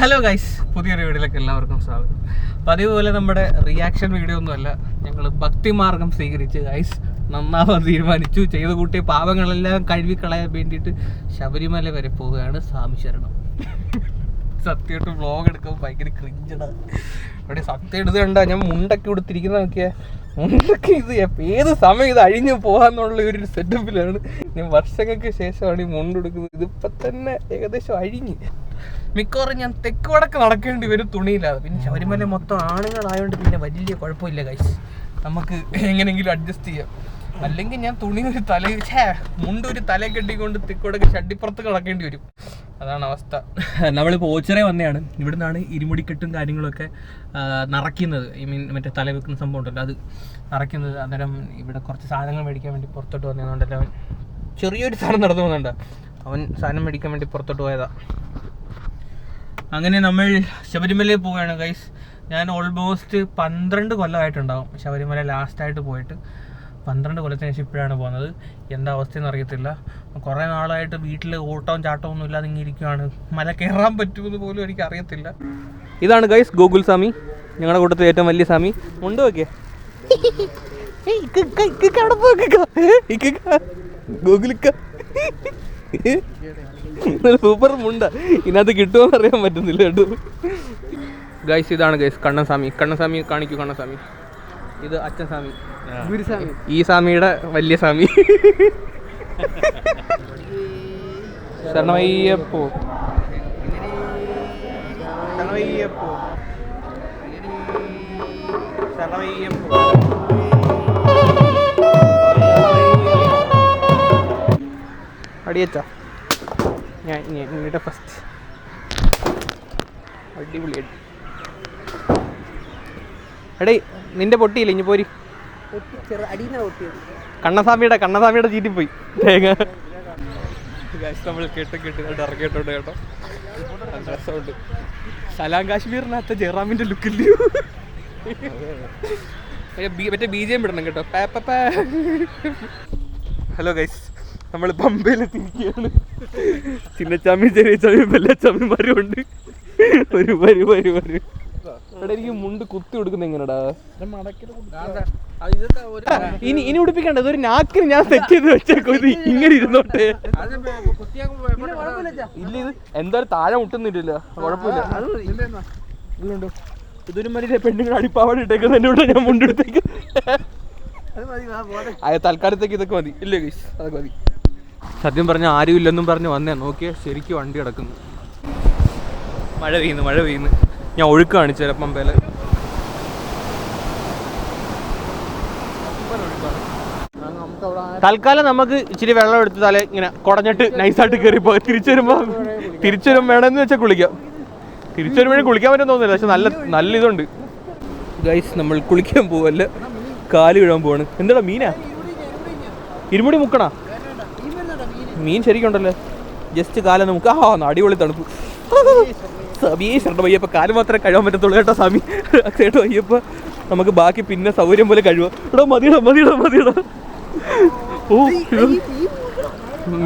Hello guys പുതിയൊരു വീഡിയോയിലേക്ക് എല്ലാവർക്കും സ്വാഗതം. പതിവ് പോലെ നമ്മുടെ റിയാക്ഷൻ വീഡിയോ ഒന്നുമല്ല. ഞങ്ങൾ ഭക്തിമാർഗം സ്വീകരിച്ച് ഗൈസ് നന്നാവാൻ തീരുമാനിച്ചു. ചെയ്തു കൂട്ടിയ പാവങ്ങളെല്ലാം കഴുകിക്കളയാൻ വേണ്ടിയിട്ട് ശബരിമല വരെ പോവുകയാണ് സ്വാമി ശരണം. സത്യമായിട്ട് വ്ളോഗ് എടുക്കുമ്പോൾ ഭയങ്കര ക്രിഞ്ചട ഇവിടെ സത്യം എടുത്തുകൊണ്ടാ ഞാൻ മുണ്ടൊക്കെ കൊടുത്തിരിക്കുന്ന നോക്കിയാ. മുണ്ടൊക്കെ ഇത് ഏത് സമയം ഇത് അഴിഞ്ഞു പോകാന്നുള്ള ഒരു സെറ്റപ്പിലാണ് ഞാൻ വർഷങ്ങൾക്ക് ശേഷമാണ് ഈ മുണ്ടെടുക്കുന്നത് ഇതിപ്പോ തന്നെ ഏകദേശം അഴിഞ്ഞ്. മിക്കവാറും ഞാൻ തെക്ക് വടക്ക് നടക്കേണ്ടി വരും തുണിയില്ലാതെ. പിന്നെ ശബരിമല മൊത്തം ആണുങ്ങളായതുകൊണ്ട് പിന്നെ വലിയ കുഴപ്പമില്ല കൈസ് നമുക്ക് എങ്ങനെയെങ്കിലും അഡ്ജസ്റ്റ് ചെയ്യാം. അല്ലെങ്കിൽ ഞാൻ തുണി ഒരു തല മുണ്ട് ഒരു തല കെട്ടിക്കൊണ്ട് തെക്കോടൊക്കെ ചട്ടിപ്പുറത്ത് കിടക്കേണ്ടി വരും. അതാണ് അവസ്ഥ. നമ്മളിപ്പോൾ ഓച്ചറേ വന്നെയാണ്. ഇവിടെ നിന്നാണ് ഇരുമുടിക്കെട്ടും കാര്യങ്ങളൊക്കെ നിറയ്ക്കുന്നത്. ഐ മീൻ മറ്റേ തല വെക്കുന്ന സംഭവം ഉണ്ടല്ലോ അത് നിറയ്ക്കുന്നത്. അന്നേരം ഇവിടെ കുറച്ച് സാധനങ്ങൾ മേടിക്കാൻ വേണ്ടി പുറത്തോട്ട് വന്നതുകൊണ്ടല്ലോ അവൻ. ചെറിയൊരു സാധനം നടന്നു പോകുന്നുണ്ട് അവൻ സാധനം മേടിക്കാൻ വേണ്ടി പുറത്തോട്ട് പോയതാ. അങ്ങനെ നമ്മൾ ശബരിമലയിൽ പോവുകയാണ് ഗൈസ് ഞാൻ ഓൾമോസ്റ്റ് പന്ത്രണ്ട് കൊല്ലമായിട്ടുണ്ടാവും ശബരിമല ലാസ്റ്റായിട്ട് പോയിട്ട്. പന്ത്രണ്ട് കൊല്ലത്തിന് ശേഷം ഇപ്പോഴാണ് പോകുന്നത്. എന്താ അവസ്ഥയെന്ന് അറിയത്തില്ല. കുറേ നാളായിട്ട് വീട്ടിൽ ഓട്ടവും ചാട്ടവും ഒന്നും ഇല്ലാതെ ഇങ്ങനെ ഇരിക്കുകയാണ് മല കയറാൻ പറ്റുമെന്ന് പോലും എനിക്ക് അറിയത്തില്ല. ഇതാണ് ഗൈസ് ഗോകുൽ സ്വാമി. ഞങ്ങളുടെ കൂട്ടത്തിൽ ഏറ്റവും വലിയ സ്വാമി. ഉണ്ട് ഓക്കെ ഗൂഗിളിക്ക സൂപ്പർ മുണ്ട. ഇതിനകത്ത് കിട്ടുമോന്ന് അറിയാൻ പറ്റുന്നില്ല കേട്ടോ. ഗൈസ് ഇതാണ് ഗൈസ് കണ്ണൻസ്വാമി. കണ്ണൻസ്വാമി കാണിക്കൂ കണ്ണൻസ്വാമി. ഇത് അച്ഛൻ സ്വാമി. ഗുരുസ്വാമി. ഈ സ്വാമിയുടെ വലിയ സ്വാമി. ശരണയ്യപ്പോ ശരണയ്യപ്പോ ശരണമയ്യപ്പോ. അടിയച്ച ഞാൻ നിങ്ങളുടെ ഫസ്റ്റ് അടിപൊളി അടി. എടേ നിന്റെ പൊട്ടിയില്ല ഇനി പോരി. കണ്ണസ്വാമിയുടെ കണ്ണസ്വാമിയുടെ ചീറ്റി പോയി തേങ്ങ. നമ്മൾ കേട്ട് കേട്ട് കേട്ട് ഇറക്കിയിട്ടുണ്ട് കേട്ടോ. രസമുണ്ട്. സലാം കാശ്മീറിനകത്ത് ജയറാമിന്റെ ലുക്കില്ലയോ മറ്റേ ബി ജെ വിടണം കേട്ടോ. ഹലോ ഗൈസ് നമ്മൾ പമ്പയിലെത്തിയിരിക്കുകയാണ് ചിന്നച്ചാമി ചെറിയ ചാമി വെല്ലച്ചാമിമാരും ഉണ്ട് ഒരു വരു വരു വരു. ഇവിടെ എനിക്ക് മുണ്ട് കുത്തി കൊടുക്കുന്ന എങ്ങനെടാ? ഇനി ഇനി ഉടുപ്പിക്കണ്ട. ഇതൊരു നാക്കിന് ഞാൻ സെറ്റ് ചെയ്ത് വെച്ചേക്കോ. ഇത് ഇങ്ങനെ ഇരുന്നോട്ടെ. ഇല്ല ഇത് എന്തായാലും താഴെ മുട്ടുന്നില്ലല്ലോ. കുഴപ്പമില്ല. ഇല്ലുണ്ടോ ഇതൊരു മതി പെണ്ണുങ്ങൾ അടിപ്പാവാട് ഇട്ടേക്കുന്നത് എന്റെ കൂടെ ഞാൻ മുണ്ടെടുത്തേക്ക് അത് തൽക്കാലത്തേക്ക് ഇതൊക്കെ മതി. ഇല്ലേ ഗൈസ് അതൊക്കെ മതി. സത്യം പറഞ്ഞ ആരും ഇല്ലെന്നും പറഞ്ഞ് വന്നേ. നോക്കിയാൽ ശരിക്കും വണ്ടി കിടക്കുന്നു. മഴ പെയ്യുന്നു മഴ പെയ്യുന്നു. ഞാൻ ഒഴുക്ക് കാണിച്ചു തരാം പമ്പയിൽ തൽക്കാലം നമുക്ക് ഇച്ചിരി വെള്ളം എടുത്ത് തല ഇങ്ങനെ കുടഞ്ഞിട്ട് നൈസായിട്ട് കയറി പോയി തിരിച്ചു വരുമ്പോ തിരിച്ചു വേണമെന്ന് വെച്ചാൽ കുളിക്കാം. തിരിച്ചു വരുമ്പോഴും കുളിക്കാൻ പറ്റും തോന്നില്ല പക്ഷെ നല്ല നല്ല ഇതുണ്ട്. ഗൈസ് നമ്മൾ കുളിക്കാൻ പോവല്ല? കാൽ വീഴാൻ പോവാണ്. എന്താടാ മീനാ? ഇരുമുടി മുക്കണാ? മീൻ ശരിക്കുണ്ടല്ലോ. ജസ്റ്റ് കാലം നമുക്ക് ആ അടിപൊളി തണുപ്പ്. സമീ ചേട്ടൻ അയ്യപ്പ കാൽ മാത്രമേ കഴുകാൻ പറ്റത്തുള്ളൂ കേട്ടോ സമി. കേട്ടോ വയ്യപ്പ നമുക്ക് ബാക്കി പിന്നെ സൗകര്യം പോലെ കഴുകാം എടോ മതിയടോ മതിയടോ മതിയടാ. ഓ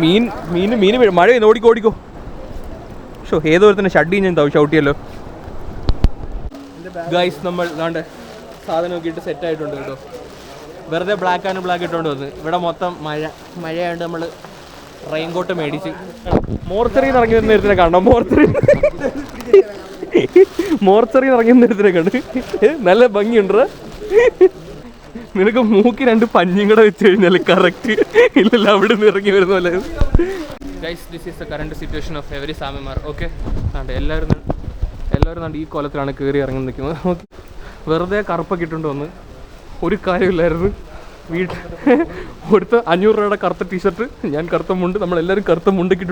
മീൻ മീൻ മീൻ വീഴും. മഴ പെയ്യുന്നു ഓടിക്കോ ഓടിക്കോ. ഷോ ഏതോ തന്നെ ഷഡ്ഡി ഞാൻ തവ ഷൗട്ടിയല്ലോ ഗൈസ് നമ്മൾ ദാണ്ട് സാധനം നോക്കിയിട്ട് സെറ്റ് ആയിട്ടുണ്ട് കേട്ടോ. വെറുതെ ബ്ലാക്ക് ആൻഡ് ബ്ലാക്ക് ഇട്ടുകൊണ്ട് വന്ന്. ഇവിടെ മൊത്തം മഴ മഴയായതുകൊണ്ട് നമ്മൾ റെയിൻകോട്ട് മേടിച്ച്. മോർച്ചറി ഇറങ്ങി വരുന്ന നേരത്തിനെ കണ്ടോ? മോർച്ചറി. മോർച്ചറി ഇറങ്ങി വരുന്ന നേരത്തിനെ കണ്ട്. നല്ല ഭംഗിയുണ്ട്? നിനക്ക് മൂക്കി രണ്ട് പഞ്ഞും കൂടെ വെച്ച് കഴിഞ്ഞാൽ കറക്റ്റ് ഇല്ലല്ല അവിടെ നിന്ന് ഇറങ്ങി വരുന്ന പോലെ. Guys this is the current situation of every സാമിമാർ okay എല്ലാവരും എല്ലാവരും നാണ്ട് ഈ കോലത്തിലാണ് കയറി ഇറങ്ങി നിൽക്കുന്നത്. വെറുതെ കറുപ്പൊക്കെ ഇട്ടുകൊണ്ട് വന്ന് ഒരു കാര്യമില്ലായിരുന്നു വീട്ടിൽ കൊടുത്ത അഞ്ഞൂറ് രൂപയുടെ കറുത്ത ടീഷർട്ട് ഞാൻ കറുത്ത മുണ്ട് നമ്മളെല്ലാവരും കറുത്ത മുണ്ടൊക്കെ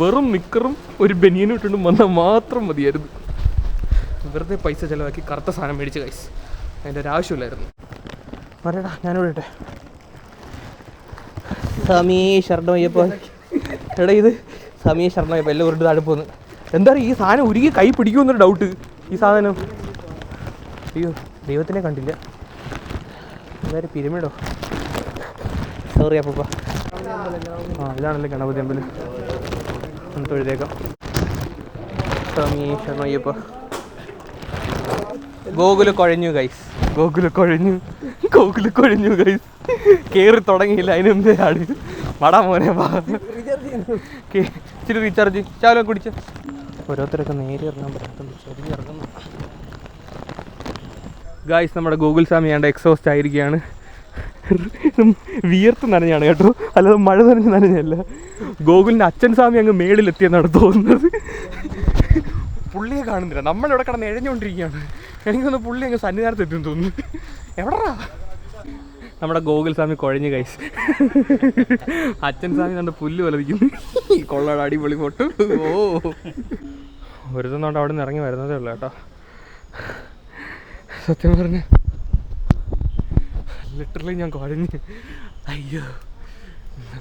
വെറും നിക്കറും ഒരു ബനിയനും ഇട്ടുകൊണ്ട് വന്നാൽ മാത്രം മതിയായിരുന്നു. വെറുതെ പൈസ ചിലവാക്കി കറുത്ത സാധനം മേടിച്ച് കൈസ് അതിന്റെ ഒരു ആവശ്യമില്ലായിരുന്നു. പറയടാ ഞാനിവിടെ ഇട്ടെ. സമീ ശരണമയ്യപ്പോ എടാ ഇത് സമീ ശരണമയ്യപ്പ എല്ലാം ഉരുണ്ട് താഴെ പോന്ന്. എന്താ ഈ സാധനം ഉരുകി കൈ പിടിക്കുമെന്നൊരു ഡൗട്ട് ഈ സാധനം. അയ്യോ ദൈവത്തിനെ കണ്ടില്ല. എന്തായാലും പിരമിഡോ? സോറി അപ്പൂപ്പ. ആ ഇതാണല്ലോ ഗണപതി അമ്പലം. ഒന്ന് തൊഴുതേക്കാം. സ്വാമി ശർമ്മയ്യപ്പ. ഗോകുൽ കുഴഞ്ഞു ഗൈസ് ഗോകുൽ കുഴഞ്ഞു. ഗോകുൽ കുഴഞ്ഞു ഗൈസ് കേറി തുടങ്ങിയില്ല അതിന് ആട് വടാ മോനെ ഇച്ചിരി റീചാർജ് ചാലോ കുടിച്ച്. ഓരോരുത്തരൊക്കെ നേരെ ഇറങ്ങാൻ പറ്റും ചെറിയ ഇറങ്ങുന്നു ഗായ്സ് നമ്മുടെ ഗൂഗിൾ സ്വാമി ആണ്ട് എക്സോസ്റ്റ് ആയിരിക്കുകയാണ്. വിയർത്ത് നനഞ്ഞാണ് കേട്ടോ. അല്ലാതെ മഴ നനഞ്ഞ് നനഞ്ഞല്ല. ഗോകുലിന്റെ അച്ഛൻ സ്വാമി അങ്ങ് മേളിലെത്തിയെന്നാണ് തോന്നുന്നത്. പുള്ളിയെ കാണുന്നില്ല. നമ്മളിവിടെ കിടന്ന് എഴഞ്ഞുകൊണ്ടിരിക്കുകയാണ്. എനിക്കൊന്ന് പുള്ളി അങ്ങ് സന്നിധാനത്ത് എത്തും തോന്നുന്നു. എവിടാ നമ്മുടെ ഗോകുൽ സ്വാമി കുഴഞ്ഞ് കൈസ് അച്ഛൻ സ്വാമി കണ്ട് പുല്ല് വലതിക്കുന്നു കൊള്ളാട അടിപൊളി പൊട്ടു ഓ. ഒരുത്തന്നോണ്ട് അവിടെ നിന്ന് ഇറങ്ങി വരുന്നതേ ഉള്ളൂ കേട്ടോ. സത്യം പറഞ്ഞ. ലിറ്ററലി ഞാൻ കുഴഞ്ഞ് അയ്യോ.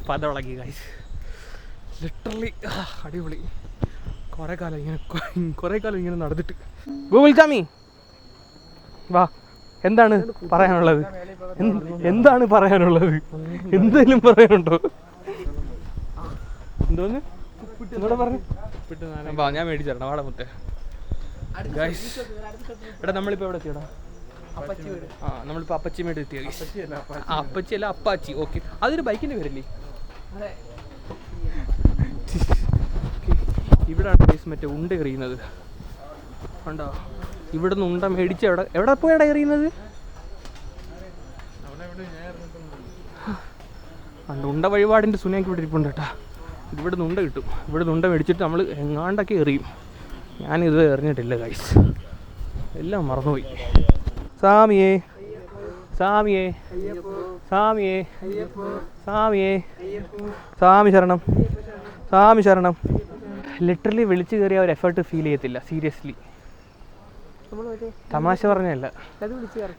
പതവിളക്കി കാശ് ലിറ്ററലി അടിപൊളി. കുറേ കാലം ഇങ്ങനെ കുറേ കാലം ഇങ്ങനെ നടന്നിട്ട്. ഗൂഗിൾ ചാമി വാ. എന്താണ് പറയാനുള്ളത്? എന്താണ് പറയാനുള്ളത്? എന്തെങ്കിലും പറയാനുണ്ടോ? എന്തോന്ന്? എന്നോട് പറഞ്ഞു. ഞാൻ മേടിച്ചു തരണം വാടാ മുത്തേ. ഗൈസ് എടാ നമ്മളിപ്പോ എവിടെ എത്തിയടാ? ആ നമ്മളിപ്പോ അപ്പച്ചിമേട് എത്തിയ? ആ, അപ്പച്ചി അല്ല അപ്പാച്ചി. ഓക്കെ. അതൊരു ബൈക്കിന്റെ പേരല്ലേ? ഇവിടാണ് ഗൈസ് മറ്റേ ഉണ്ട എറിയുന്നത്. കണ്ടോ? ഇവിടെ നിന്ന് ഉണ്ട മേടിച്ച് എവിടെ എവിടെ പോയാടാ എറിയുന്നത്? പണ്ട് ഉണ്ട വഴിപാടിന്റെ സുനയൊക്കെ ഇവിടെ ഇരിപ്പുണ്ട് കേട്ടാ. ഇവിടെ നിന്ന് ഉണ്ട കിട്ടും. ഇവിടെ നിന്ന് ഉണ്ട മേടിച്ചിട്ട് നമ്മൾ എങ്ങാണ്ടൊക്കെ എറിയും. ഞാനിത് എറിഞ്ഞിട്ടില്ല ഗൈസ് എല്ലാം മറന്നുപോയി. സ്വാമിയേ സ്വാമിയേ സ്വാമിയേ സ്വാമിയേ സ്വാമി ശരണം. സ്വാമി ശരണം. ലിറ്ററലി വിളിച്ചു കയറിയ ഒരു എഫേർട്ട് ഫീൽ ചെയ്യത്തില്ല സീരിയസ്ലി തമാശ പറഞ്ഞല്ല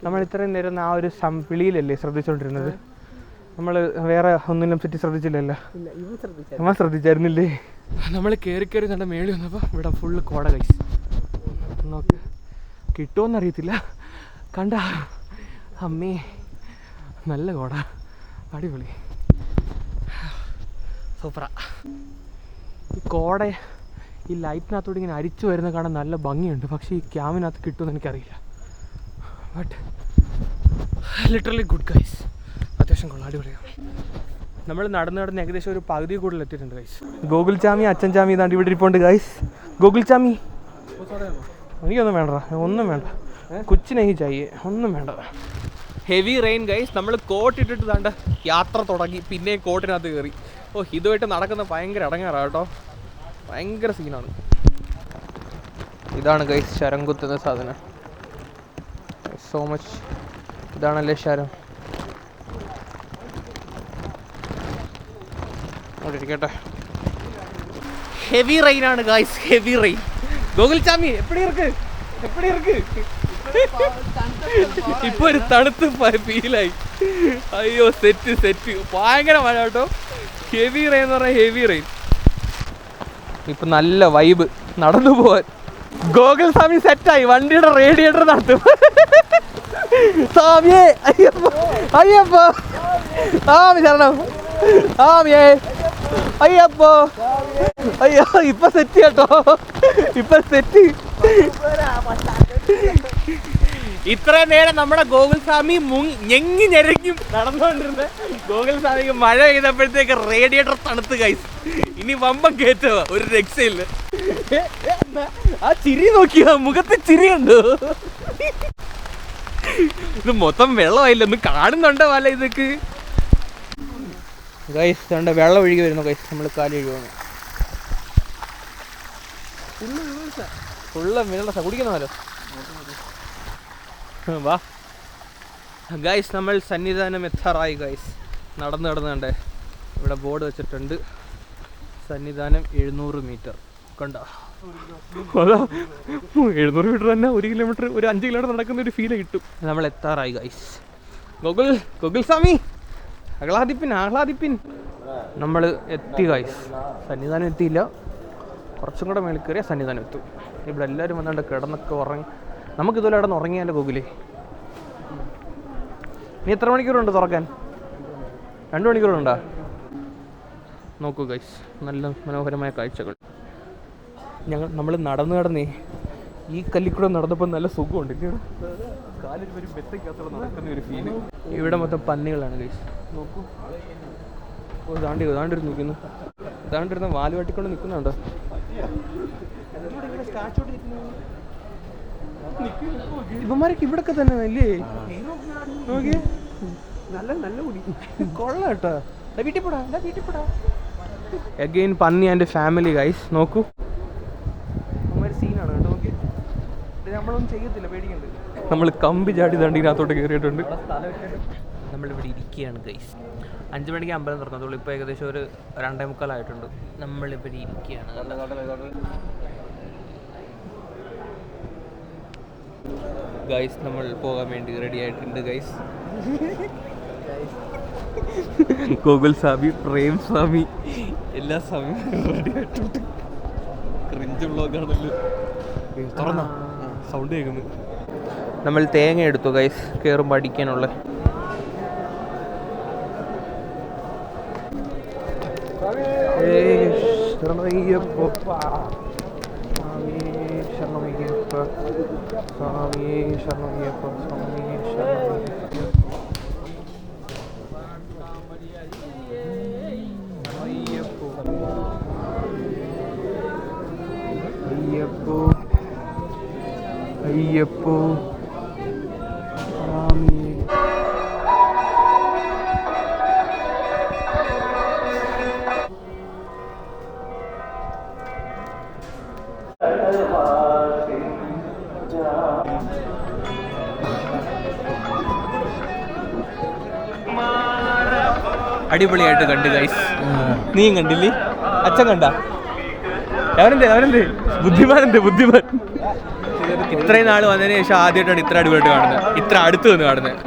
നമ്മൾ ഇത്രയും നേരം ആ ഒരു വിളിയിലല്ലേ ശ്രദ്ധിച്ചുകൊണ്ടിരുന്നത് നമ്മൾ വേറെ ഒന്നിനും ചുറ്റി ശ്രദ്ധിച്ചില്ലല്ലോ. നമ്മൾ ശ്രദ്ധിച്ചായിരുന്നില്ലേ? നമ്മൾ കയറി കയറി നല്ല മേളി വന്നപ്പോൾ ഇവിടെ ഫുള്ള് കോട കൈസ് നോക്ക്. കിട്ടുമെന്നറിയത്തില്ല കണ്ട? അമ്മേ നല്ല കോട. അടിപൊളി. സൂപ്പറാ. ഈ കോട ഈ ലൈറ്റിനകത്തോട് ഇങ്ങനെ അരിച്ചു വരുന്ന കാണാൻ നല്ല ഭംഗിയുണ്ട്. പക്ഷേ ഈ ക്യാമിനകത്ത് കിട്ടുമെന്ന് എനിക്കറിയില്ല. ബട്ട് ലിറ്ററലി ഗുഡ് ഗൈസ് അത്യാവശ്യം കൊള്ളാം. അടിപൊളിയാണ് നമ്മൾ നടന്ന് നടന്ന് ഏകദേശം ഒരു പകുതി കൂടുതൽ എത്തിയിട്ടുണ്ട് ഗൈസ് ഗോകുൽ ചാമി അച്ഛൻ ചാമി ഇതാണ്ട് ഇവിടെ ഇരിപ്പുണ്ട് ഗൈസ് ഗോകുൽ ചാമി. എനിക്കൊന്നും വേണ്ട ഒന്നും വേണ്ട. കൊച്ചിനെ ഈ ചായേ. ഒന്നും വേണ്ട. ഹെവി റെയിൻ ഗൈസ് നമ്മൾ കോട്ട് ഇട്ടിട്ട് താണ്ട് യാത്ര തുടങ്ങി. പിന്നെ കോട്ടിനകത്ത് കയറി ഓ ഇതുമായിട്ട് നടക്കുന്ന ഭയങ്കര ഇടങ്ങാറാണ് കേട്ടോ. ഭയങ്കര സീനാണ് ഇതാണ് ഗൈസ് ശരം കുത്തുന്ന സാധനം. സോ മച്ച് ഇതാണല്ലേ ശരം. ഇവിടെ ഹെവി റെയിൻ ആണ് guys heavy rain Gokul Chami എപ്പടി ഇருக்கு എപ്പടി இருக்கு ഇപ്പൊ ഒരു തണുത്ത് ഫീലായി. അയ്യോ സെറ്റ് സെറ്റ് ഭയങ്കര മഴ കേട്ടോ. ഹെവി റെയിൻ എന്ന് പറഞ്ഞാൽ ഹെവി റെയിൻ ഇപ്പൊ നല്ല വൈബ് നടന്നു പോവാൻ. ഗോകുൽ സ്വാമി സെറ്റായി വണ്ടിയുടെ റേഡിയേറ്റർ നടത്തും സ്വാമിയേ അയ്യപ്പോ അയ്യപ്പോ. ആ ശരണം ആമിയേ അയ്യപ്പോ. അയ്യോ ഇപ്പൊ സെറ്റ് കേട്ടോ. ഇപ്പൊ സെറ്റ് ഇത്ര നേരം നമ്മുടെ ഗോകുൽ സ്വാമി ഞെങ്ങി ഞെരങ്ങി നടന്നുകൊണ്ടിരുന്ന ഗോകുൽ സ്വാമിക്ക് മഴ പെയ്തപ്പോഴത്തേക്ക് റേഡിയേറ്റർ തണുത്ത് കൈസ് ഇനി വമ്പം കയറ്റുക ഒരു രക്ഷയില്ല? ആ ചിരി നോക്കിയ? മുഖത്ത് ചിരിയുണ്ടോ? ഇത് മൊത്തം വെള്ളമായില്ല? ഒന്ന് കാണുന്നുണ്ടോ വല്ല ഇതൊക്കെ? ഗൈസ് കണ്ട വെള്ളം ഒഴുകി വരുന്നു ഗൈസ് നമ്മൾ കാലി ഒഴുകുന്നു. ഫുള്ള് മിനറൽസാ കുടിക്കുന്നല്ലോ വാ. ഗൈസ് നമ്മൾ സന്നിധാനം എത്താറായി ഗൈസ് നടന്ന് നടന്നുണ്ട് ഇവിടെ ബോർഡ് വെച്ചിട്ടുണ്ട്. സന്നിധാനം എഴുന്നൂറ് മീറ്റർ കണ്ട? എഴുന്നൂറ് മീറ്റർ തന്നെ ഒരു കിലോമീറ്റർ ഒരു അഞ്ച് കിലോമീറ്റർ നടക്കുന്ന ഒരു ഫീൽ കിട്ടും. നമ്മൾ എത്താറായി ഗൈസ് ഗോകുൽ ഗോകുൽ സ്വാമി ആഹ്ലാദിപ്പിൻ ആഹ്ലാദിപ്പിൻ. നമ്മൾ എത്തി ഗൈസ് സന്നിധാനം എത്തിയില്ല. കുറച്ചും കൂടെ മേളിൽ കയറിയാൽ സന്നിധാനം എത്തും. ഇവിടെ എല്ലാവരും വന്നുകൊണ്ട് കിടന്നൊക്കെ ഉറങ്ങി. നമുക്ക് ഇതുപോലെ നിന്ന് ഉറങ്ങിയാലോ ഗൂഗിളി? നീ എത്ര മണിക്കൂറുണ്ട് തുറക്കാൻ? രണ്ട് മണിക്കൂറുണ്ടോ? നോക്കൂ ഗൈസ് നല്ല മനോഹരമായ കാഴ്ചകൾ. ഞങ്ങൾ നമ്മൾ നടന്നു നടന്നേ ഈ കല്ലിക്കൂടെ നടന്നപ്പോൾ നല്ല സുഖമുണ്ട്. നടക്കുന്ന ഒരു ഫീൽ ഇവിടെ മൊത്തം പന്നികളാണ് ഗൈസ് നോക്കൂ. ഓ ദാണ്ടി ദാണ്ടി നിൽക്കുന്നു. ദാണ്ടിരുന്ന വാൽ വെട്ടിക്കൊണ്ട് നിൽക്കുന്നുണ്ടോ? ഇവന്മാരൊക്കെ ഇവിടൊക്കെ തന്നെ അല്ലേ? നോക്കിയേ നല്ല നല്ല കുടി കൊള്ളാം കേട്ടോ. വീട്ടിൽ പോടാ വീട്ടിൽ പോടാ. അഗെയിൻ പന്നി ആൻഡ് ഫാമിലി ഗൈസ് നോക്കൂ. ഒരു സീനാണ് കേട്ടോ നോക്കി. നമ്മളൊന്നും ചെയ്യത്തില്ല പേടിക്കണ്ട. നമ്മൾ കമ്പി ചാടി തണ്ടി ഇതിനകത്തോട്ട് കയറിയിട്ടുണ്ട് നമ്മളിവിടെ ഇരിക്കുകയാണ് ഗൈസ് അഞ്ച് മണിക്ക് അമ്പലം തുറന്നതുള്ളൂ ഇപ്പോൾ ഏകദേശം ഒരു രണ്ടേ മുക്കാലായിട്ടുണ്ട് നമ്മളിവിടെ ഇരിക്കുകയാണ്. ഗൈസ് നമ്മൾ പോകാൻ വേണ്ടി റെഡി ആയിട്ടുണ്ട് ഗൈസ് ഗോകുൽ സ്വാമി പ്രേം സ്വാമി എല്ലാ സ്വാമിയും റെഡി ആയിട്ടുണ്ട്. ക്രിഞ്ച് ബ്ലോഗാണല്ലോ തുറന്ന? സൗണ്ട് കേൾക്കുന്നു. നമ്മൾ തേങ്ങ എടുത്തു ഗൈസ് കയറുമ്പോൾ അടിക്കാനുള്ള. അയ്യപ്പോ. അയ്യപ്പോ. അടിപൊളിയായിട്ട് കണ്ടു ഗൈസ് നീയും കണ്ടില്ലേ? അച്ഛൻ കണ്ട? അവരെന്തേ അവനെന്ത്? ബുദ്ധിമാനെന്ത് ബുദ്ധിമാൻ. ഇത്രയും നാൾ വന്നതിന് ശേഷം ആദ്യമായിട്ടാണ് ഇത്ര അടിപൊളിയായിട്ട് കാണുന്നത്. ഇത്ര അടുത്ത് വന്ന് കാണുന്നത്.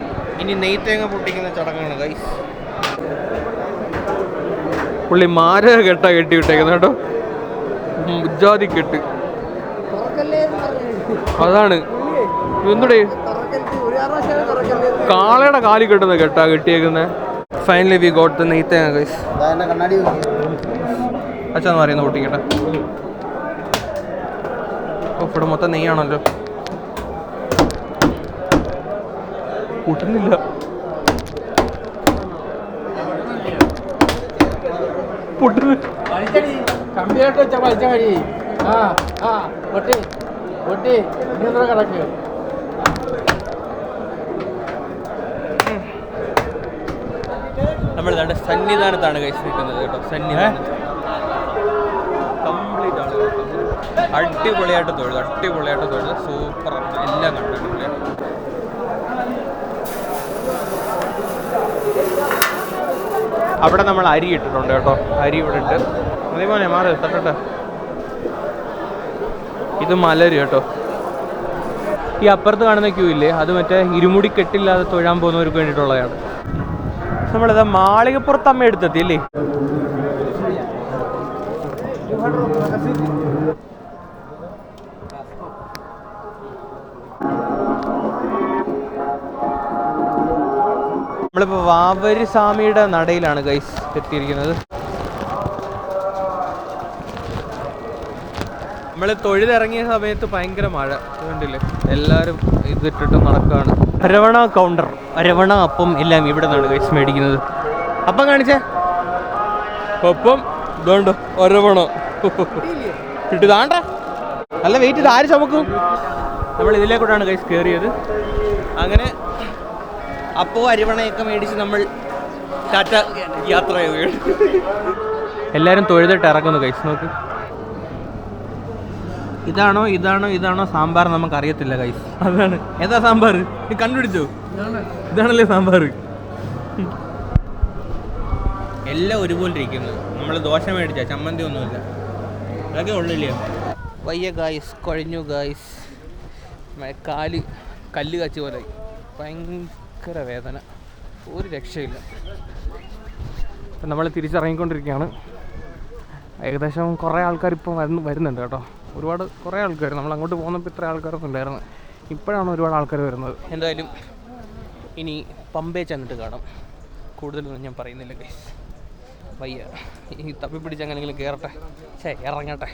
ഇനി നെയ്ത്തേങ്ങ പൊട്ടിക്കുന്ന ചടങ്ങാണ് ഗൈസ് പുള്ളി മാര കെട്ട കെട്ടി വിട്ടേക്കുന്ന കേട്ടോ. മുജാതി കെട്ട്. അതാണ്. എന്തുടേ കാളയുടെ കാലി കെട്ടുന്ന കെട്ടാ കെട്ടിയേക്കുന്നത് ഫൈനലി വി ഗോട്ട് ദ നെയ്ത്തേങ്ങ ഗൈസ് അച്ഛൻ പറയുന്ന പൊട്ടിക്കട്ടെ. ഓ ഇവിടെ മൊത്തം നെയ്യാണല്ലോ. കൂട്ടുന്നില്ല. പൊട്ടുന്നു. കമ്പിയായിട്ട് വെച്ച വലിച്ച കഴി ആ ആ പൊട്ടി. പൊട്ടി. ഇനി എത്ര നമ്മൾ സന്നിധാനത്താണ് കഴിച്ച് നിൽക്കുന്നത് കേട്ടോ. സന്നിധാനം. കംപ്ലീറ്റ് ആണ് അടിപൊളിയായിട്ട് തൊഴുത് അടിപൊളിയായിട്ട് തൊഴുത്. സൂപ്പർ എല്ലാം കണ്ടിട്ടുണ്ട്. അവിടെ നമ്മൾ അരി ഇട്ടിട്ടുണ്ട് കേട്ടോ. അരി ഇവിടെ ഇട്ട് അതേപോലെ മാറി തട്ടട്ടെ ഇത് മലര് കേട്ടോ. ഈ അപ്പുറത്ത് കാണുന്ന ക്യൂ ഇല്ലേ? അത് മറ്റേ ഇരുമുടി കെട്ടില്ലാതെ തൊഴാൻ പോകുന്നവർക്ക് വേണ്ടിയിട്ടുള്ളതാണ്. നമ്മളിതാ മാളികപ്പുറത്ത് അമ്മ എടുത്തെത്തി അല്ലേ നമ്മളിപ്പോ വാവരി സ്വാമിയുടെ നടയിലാണ് ഗൈസ് എത്തിയിരിക്കുന്നത്. നമ്മൾ തൊഴിലിറങ്ങിയ സമയത്ത് ഭയങ്കര മഴ കണ്ടില്ലേ എല്ലാവരും ഇതിട്ടിട്ട് നടക്കുകയാണ് അരവണ കൗണ്ടർ രവണ അപ്പം എല്ലാം ഇവിടെ നിന്നാണ് കഴിച്ച് മേടിക്കുന്നത്. അപ്പം കാണിച്ചേ. ഒപ്പം ഇതുകൊണ്ട് ഒരവണ. കിട്ടി താണ്ട. നല്ല വെയിറ്റ് ഇത് ആര് ചുമക്കും? നമ്മൾ ഇതിലേക്കൂടാണ് കൈസ് കയറിയത് അങ്ങനെ അപ്പോ അരിവണയൊക്കെ മേടിച്ച് നമ്മൾ ടാറ്റ യാത്ര എല്ലാവരും തൊഴുതിട്ട് ഇറങ്ങുന്നു കൈസ് നോക്ക്. ഇതാണോ ഇതാണോ ഇതാണോ സാമ്പാർ നമുക്ക് അറിയത്തില്ല ഗൈസ് അതാണ്. ഏതാ സാമ്പാർ? നീ കണ്ടുപിടിച്ചോ? ഇതാണല്ലേ സാമ്പാർ? എല്ലാം ഒരുപോലെ ഇരിക്കുന്നു. നമ്മൾ ദോശ മേടിച്ച ചമ്മന്തി ഒന്നുമില്ല. അതൊക്കെ ഉള്ളില്ലേ വയ്യ ഗായ്സ് കുഴഞ്ഞു ഗായ്സ് കാൽ കല്ല് കച്ചി പോലെ. ഭയങ്കര വേദന. ഒരു രക്ഷയില്ല. നമ്മൾ തിരിച്ചിറങ്ങിക്കൊണ്ടിരിക്കുകയാണ്. ഏകദേശം കുറേ ആൾക്കാർ ഇപ്പം വരുന്നുണ്ട് കേട്ടോ. ഒരുപാട് കുറേ ആൾക്കാർ നമ്മൾ അങ്ങോട്ട് പോകുന്നപ്പോൾ ഇത്ര ആൾക്കാരൊന്നും ഉണ്ടായിരുന്നു ഇപ്പോഴാണ് ഒരുപാട് ആൾക്കാർ വരുന്നത്. എന്തായാലും ഇനി പമ്പേ ചെന്നിട്ട് കാണാം. കൂടുതലൊന്നും ഞാൻ പറയുന്നില്ല ഗൈസ് വയ്യ. ഈ തപ്പി പിടിച്ച് അങ്ങനെങ്കിലും കയറട്ടെ ഛേ ഇറങ്ങട്ടെ.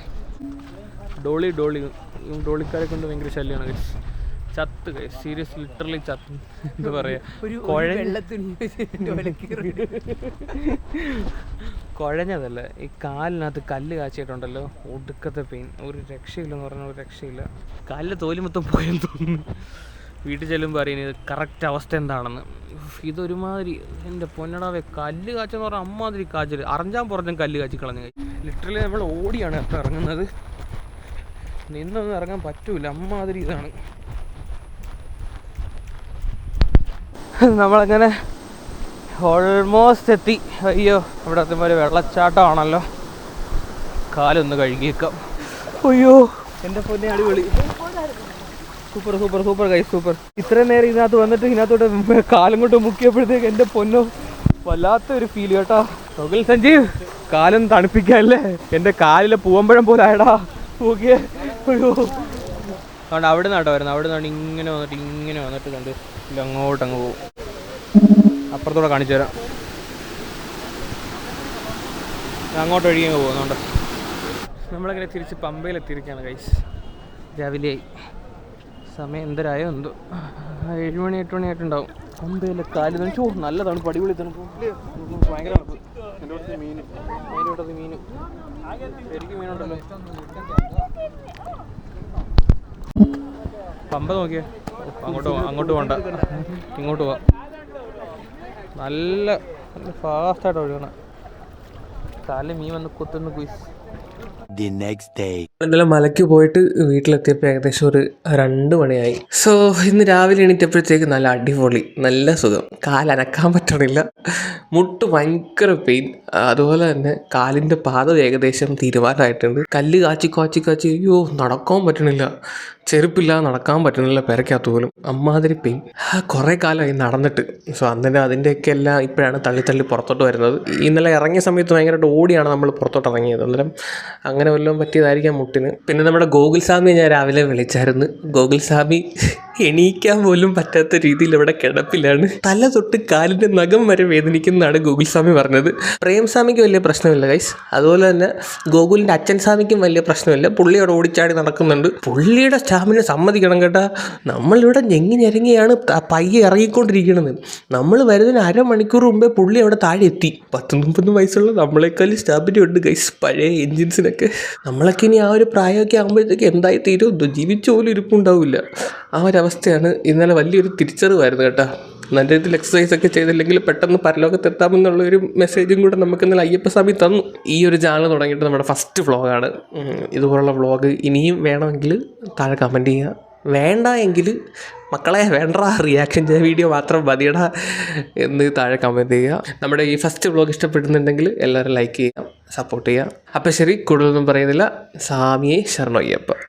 ഡോളി ഡോളി. ഈ ഡോളിക്കാരെ കൊണ്ട് ഭയങ്കര ശല്യമാണ് ഗൈസ് ചത്ത് ഗൈസ് സീരിയസ് ലിറ്ററലി ചത്ത്. എന്താ പറയുക പറയാ കുഴഞ്ഞ കുഴഞ്ഞതല്ല? ഈ കാലിനകത്ത് കല്ല് കാച്ചിട്ടുണ്ടല്ലോ ഒടുക്കത്തെ പെയിൻ ഒരു രക്ഷയില്ലെന്ന് പറഞ്ഞാൽ ഒരു രക്ഷയില്ല. കാലിലെ തോലി മൊത്തം പോയെന്ന് തോന്നുന്നു. വീട്ടിൽ ചെല്ലുമ്പോൾ അറിയുന്നത് കറക്റ്റ് അവസ്ഥ എന്താണെന്ന്. ഇതൊരുമാതിരി എന്റെ പൊന്നടാവെ കല്ല് കാച്ചെന്ന് പറഞ്ഞാൽ അമ്മാതിരി കാച്ചൽ അറിഞ്ഞാൽ പുറത്തും കല്ല് കാച്ചി കളഞ്ഞു ലിറ്ററലി നമ്മൾ ഓടിയാണ് അപ്പം ഇറങ്ങുന്നത്. നിന്നൊന്നും ഇറങ്ങാൻ പറ്റൂല. അമ്മാതിരി ഇതാണ്. നമ്മളങ്ങനെ ഓൾമോസ്റ്റ് എത്തി. അയ്യോ ഇവിടെ എത്തുമ്പോൾ ഒരു വെള്ളച്ചാട്ടമാണല്ലോ. കാലൊന്ന് കഴുകിയേക്കാം. അയ്യോ എന്റെ പൊന്നെ അടിപൊളി. സൂപ്പർ സൂപ്പർ സൂപ്പർ കൈ സൂപ്പർ ഇത്രയും നേരം ഇതിനകത്ത് വന്നിട്ട് ഇതിനകത്തോട്ട് കാലം കൊണ്ട് മുക്കിയപ്പോഴത്തേക്ക് എന്റെ പൊന്നോ വല്ലാത്ത ഒരു ഫീൽ കേട്ടോ. തൊകിൽ സഞ്ജീവ് കാലം തണുപ്പിക്കാല്ലേ എന്റെ കാലിലെ പൂവമ്പഴം പോലെ ആയടാ. നോക്കിയേ അയ്യോ. അതുകൊണ്ട് അവിടെ നിന്നാട്ടോ വരുന്നത്. അവിടെ നിന്നാണ് ഇങ്ങനെ വന്നിട്ട് ഇങ്ങനെ വന്നിട്ട് കണ്ട് അങ്ങോട്ട് അങ്ങ് പോകും. അപ്പുറത്തൂടെ കാണിച്ചു തരാം. അങ്ങോട്ട് ഒഴുകി അങ്ങ് പോകുന്നുണ്ട് നമ്മളിങ്ങനെ തിരിച്ച് പമ്പയിലെത്തിയിരിക്കുകയാണ് കൈസ് രാവിലെ സമയം എന്തരായോ എന്തോ. ഏഴ് മണി എട്ട് മണി ആയിട്ടുണ്ടാവും. പമ്പയിലെ കാലി തണുച്ചു നല്ലതാണ്. തണുപ്പ് അടിപൊളി തണുപ്പ് ഭയങ്കര തണുപ്പ്. എന്റെ മീൻ. മീനുണ്ടല്ലോ പമ്പ നോക്കിയേ. അങ്ങോട്ട് അങ്ങോട്ട് പോകണ്ട ഇങ്ങോട്ട് പോവാം. നല്ല നല്ല ഫാസ്റ്റായിട്ട് ഒഴുകണം തല മീൻ വന്ന് കുത്തുന്ന കുയിസ് the next day. ഇന്നലെ മലയ്ക്ക് പോയിട്ട് വീട്ടിലെത്തിയപ്പോൾ ഏകദേശം ഒരു രണ്ട് മണിയായി. സോ ഇന്ന് രാവിലെ എണീറ്റപ്പോഴത്തേക്ക് നല്ല അടിപൊളി നല്ല സുഖം. കാലനക്കാൻ പറ്റണില്ല. മുട്ട് ഭയങ്കര പെയിൻ അതുപോലെ തന്നെ കാലിന്റെ പാത ഏകദേശം തീരുമാനമായിട്ടുണ്ട്. കല്ല് കാച്ചി കാച്ചി കാച്ചി അയ്യോ നടക്കാൻ പറ്റണില്ല. ചെരുപ്പില്ലാതെ നടക്കാൻ പറ്റുന്നില്ല പെരക്കകത്ത് പോലും. അമ്മാതിരി പെയിൻ കുറേ കാലമായി നടന്നിട്ട്. സോ അന്നേരം അതിന്റെയൊക്കെ എല്ലാം ഇപ്പോഴാണ് തള്ളി തള്ളി പുറത്തോട്ട് വരുന്നത്. ഇന്നലെ ഇറങ്ങിയ സമയത്ത് ഭയങ്കരമായിട്ട് ഓടിയാണ് നമ്മൾ പുറത്തോട്ട് ഇറങ്ങിയത്. അന്നേരം അങ്ങനെ വല്ലതും പറ്റിയതായിരിക്കാം മുട്ടിന്. പിന്നെ നമ്മുടെ ഗോകുൽ സ്വാമിയെ ഞാൻ രാവിലെ വിളിച്ചായിരുന്നു. ഗോകുൽ സ്വാമി എണീക്കാൻ പോലും പറ്റാത്ത രീതിയിൽ ഇവിടെ കിടപ്പിലാണ്. തല തൊട്ട് കാലിന്റെ നഖം വരെ വേദനിക്കുന്നതാണ് ഗോകുൽ സ്വാമി പറഞ്ഞത്. പ്രേം സ്വാമിക്ക് വലിയ പ്രശ്നമില്ല ഗൈസ് അതുപോലെ തന്നെ ഗോകുലിന്റെ അച്ഛൻ സ്വാമിക്കും വലിയ പ്രശ്നമില്ല. പുള്ളി അവിടെ ഓടിച്ചാടി നടക്കുന്നുണ്ട്. പുള്ളിയുടെ സ്റ്റാമിന സമ്മതിക്കണം കേട്ടാ. നമ്മളിവിടെ ഞെങ്ങി ഞെരങ്ങിയാണ് പയ്യെ ഇറങ്ങിക്കൊണ്ടിരിക്കുന്നത് നമ്മൾ വരുന്നതിന് അരമണിക്കൂർ മുമ്പേ പുള്ളി അവിടെ താഴെ എത്തി. പത്ത് മുപ്പത് വയസ്സുള്ള നമ്മളെക്കാളും സ്റ്റാമിന ഉണ്ട് ഗൈസ് പഴയ എൻജിൻസിനൊക്കെ നമ്മളൊക്കെ ഇനി ആ ഒരു പ്രായമൊക്കെ ആകുമ്പോഴത്തേക്ക് എന്തായി തീരുമോ ജീവിച്ചു പോലും ഇരിപ്പുണ്ടാവില്ല. ആ ഒരവസ്ഥയാണ് ഇന്നലെ വലിയൊരു തിരിച്ചറിവായിരുന്നു കേട്ടോ. നല്ല രീതിയിൽ എക്സസൈസ് ഒക്കെ ചെയ്തില്ലെങ്കിൽ പെട്ടെന്ന് പരലോകത്തെത്താമെന്നുള്ള ഒരു മെസ്സേജും കൂടെ നമുക്ക് ഇന്നലെ അയ്യപ്പ സ്വാമി തന്നു. ഈ ഒരു ചാനൽ തുടങ്ങിയിട്ട് നമ്മുടെ ഫസ്റ്റ് വ്ളോഗാണ് ഇതുപോലുള്ള വ്ളോഗ് ഇനിയും വേണമെങ്കിൽ താഴെ കമന്റ് ചെയ്യുക. വേണ്ട എങ്കിൽ മക്കളെ വേണ്ട റിയാക്ഷൻ ചെയ്ത വീഡിയോ മാത്രം മതിയടാ എന്ന് താഴെ കമന്റ് ചെയ്യുക. നമ്മുടെ ഈ ഫസ്റ്റ് വ്ളോഗ് ഇഷ്ടപ്പെടുന്നുണ്ടെങ്കിൽ എല്ലാവരും ലൈക്ക് ചെയ്യുക സപ്പോർട്ട് ചെയ്യുക. അപ്പോൾ ശരി കൂടുതലൊന്നും പറയുന്നില്ല. സ്വാമിയെ ശരണയ്യപ്പ.